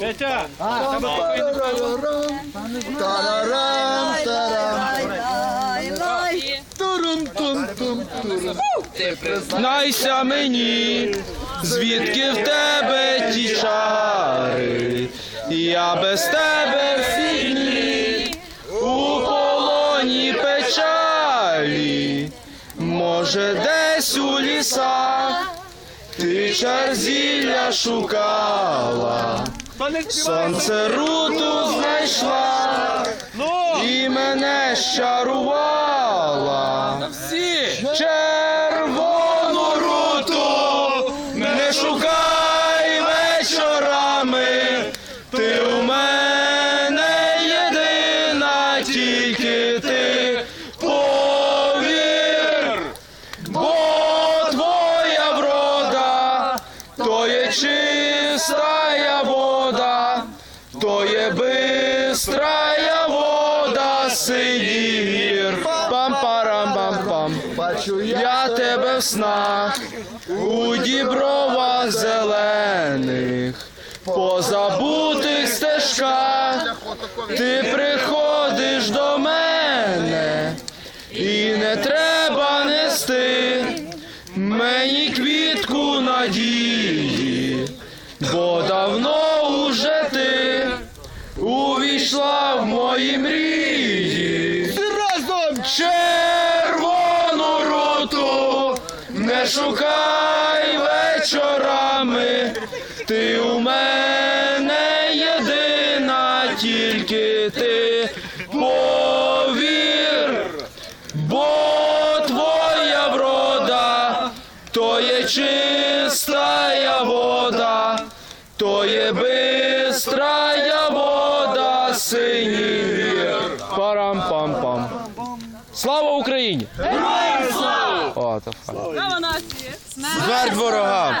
Петя! Тарарам, тарам. Мені, звідки в тебе ті чари, я без тебе всі дні у полоні печалі, може, десь у лісах ти чар зілля шукала, сонце руту знайшла і мене щарувала. То є чистая вода, то є бистрая вода синір. Пам-парам-пам-пам. Бачу я. Я тебе в снах у дібровах зелених, по забутих стежках ти приходиш до мене, і не треба нести мені квітку надії, бо давно уже ти увійшла в мої мрії. Разом! Червону руту не шукай вечорами, ти у мене єдина, тільки ти повір, бо є чистая вода, то є бистрая вода, синій. Парам-пам-пам. Слава Україні! Героям слава! Слава нації! Смерть ворогам!